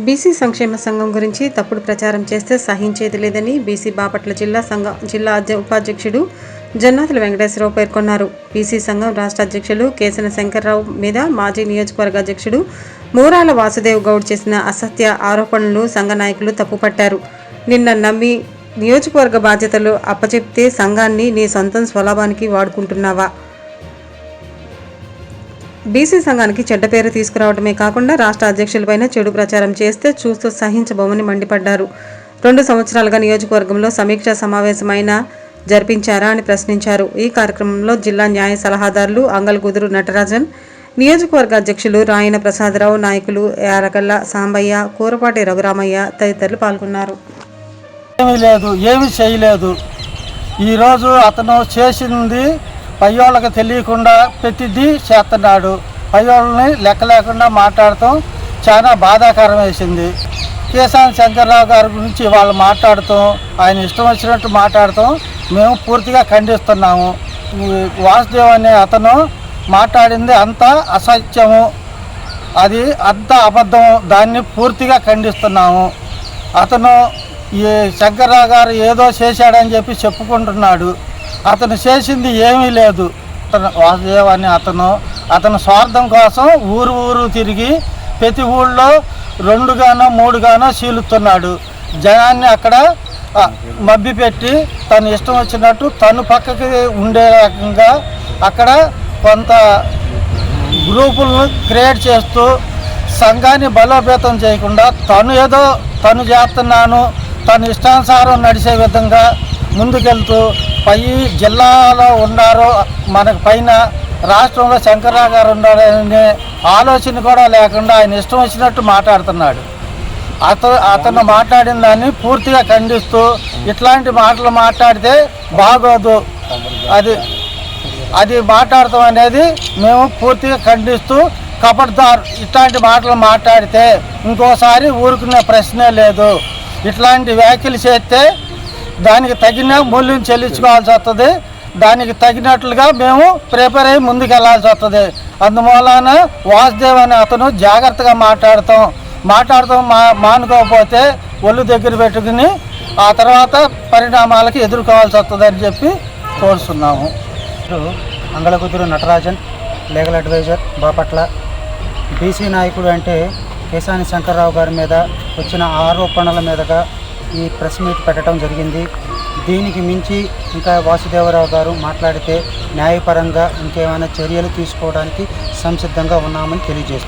BC సంక్షేమ సంఘం గురించి తప్పుడు ప్రచారం చేస్తే సహించేది లేదని బీసీ బాపట్ల జిల్లా సంఘం జిల్లా ఉపాధ్యక్షుడు జన్నాతుల వెంకటేశ్వరరావు పేర్కొన్నారు. బీసీ సంఘం రాష్ట్ర అధ్యక్షులు కేసన శంకర్రావు మీద మాజీ నియోజకవర్గ అధ్యక్షుడు మూరాల వాసుదేవ్ గౌడ్ చేసిన అసత్య ఆరోపణలు సంఘ నాయకులు తప్పుపట్టారు. నిన్న నమ్మి నియోజకవర్గ బాధ్యతలు అప్పచెప్తే సంఘాన్ని నీ సొంతం స్వలాభానికి వాడుకుంటున్నావా? బీసీ సంఘానికి చెడ్డ పేరు తీసుకురావడమే కాకుండా రాష్ట్ర అధ్యక్షులపైన చెడు ప్రచారం చేస్తే చూస్తూ సహించబోమని మండిపడ్డారు. రెండు సంవత్సరాలుగా నియోజకవర్గంలో సమీక్షా సమావేశమైన జరిపించారా అని ప్రశ్నించారు. ఈ కార్యక్రమంలో జిల్లా న్యాయ సలహాదారులు అంగల్ గుదురు నటరాజన్ నియోజకవర్గ అధ్యక్షులు రాయన ప్రసాదరావు నాయకులు యారగల్ల సాంబయ్య కూరపాటి రఘురామయ్య తదితరులు పాల్గొన్నారు. ఏమీ లేదు ఏమి చేయలేదు. ఈరోజు అతను చేసింది పయ్యోళ్ళకి తెలియకుండా ప్రతిదీ చేస్తున్నాడు. పయ్యోళ్ళని లెక్క లేకుండా మాట్లాడటం చాలా బాధాకరం వేసింది. కేశాన్ శంకర్రావు గారి గురించి వాళ్ళు మాట్లాడటం ఆయన ఇష్టం వచ్చినట్టు మాట్లాడటం మేము పూర్తిగా ఖండిస్తున్నాము. వాసుదేవ్ అనే అతను మాట్లాడింది అంతా అసత్యము. అది అంత అబద్ధం దాన్ని పూర్తిగా ఖండిస్తున్నాము. అతను ఈ శంకర్రావు గారు ఏదో చేశాడని చెప్పి చెప్పుకుంటున్నాడు. అతను చేసింది ఏమీ లేదు. అతను వాసుదేవ్ అని అతను అతను స్వార్థం కోసం ఊరు ఊరు తిరిగి ప్రతి ఊళ్ళో రెండుగానో మూడుగానో చీలుతున్నాడు. జనాన్ని అక్కడ మబ్బిపెట్టి తను ఇష్టం వచ్చినట్టు తను పక్కకి ఉండే రకంగా అక్కడ కొంత గ్రూపులను క్రియేట్ చేస్తూ సంఘాన్ని బలోపేతం చేయకుండా తను ఏదో తను చేస్తున్నాను తను ఇష్టానుసారం నడిచే విధంగా ముందుకెళ్తూ పై జిల్లాలో ఉన్నారో. మనకు పైన రాష్ట్రంలో శంకర్రావు గారు ఉన్నారనే ఆలోచన కూడా లేకుండా ఆయన ఇష్టం వచ్చినట్టు మాట్లాడుతున్నాడు. అతను అతను మాట్లాడిన దాన్ని పూర్తిగా ఖండిస్తూ ఇట్లాంటి మాటలు మాట్లాడితే బాగోదు. అది అది మాట్లాడటం అనేది మేము పూర్తిగా ఖండిస్తూ కపట్దార్ ఇట్లాంటి మాటలు మాట్లాడితే ఇంకోసారి ఊరుకునే ప్రశ్నే లేదు. ఇట్లాంటి వ్యాఖ్యలు చేస్తే దానికి తగిన మూల్యం చెల్లించుకోవాల్సి వస్తుంది. దానికి తగినట్లుగా మేము ప్రిపేర్ అయ్యి ముందుకెళ్ళాల్సి వస్తుంది. అందువలన వాసుదేవ్ అనే అతను జాగ్రత్తగా మాట్లాడతాం. మాట్లాడతాం మా మానుకోకపోతే ఒళ్ళు దగ్గర పెట్టుకుని ఆ తర్వాత పరిణామాలకి ఎదుర్కోవాల్సి వస్తుంది అని చెప్పి కోరుతున్నాము Angalakuduru Natarajan legal adviser Bapatla BC నాయకుడు అంటే కేశాని శంకర్రావు గారి మీద వచ్చిన ఆరోపణల మీదుగా ఈ ప్రెస్ మీట్ పెట్టడం జరిగింది. దీనికి మించి ఇంకా వాసుదేవరావు గారు మాట్లాడితే న్యాయపరంగా ఇంకేమైనా చర్యలు తీసుకోవడానికి సంసిద్ధంగా ఉన్నామని తెలియజేస్తుంది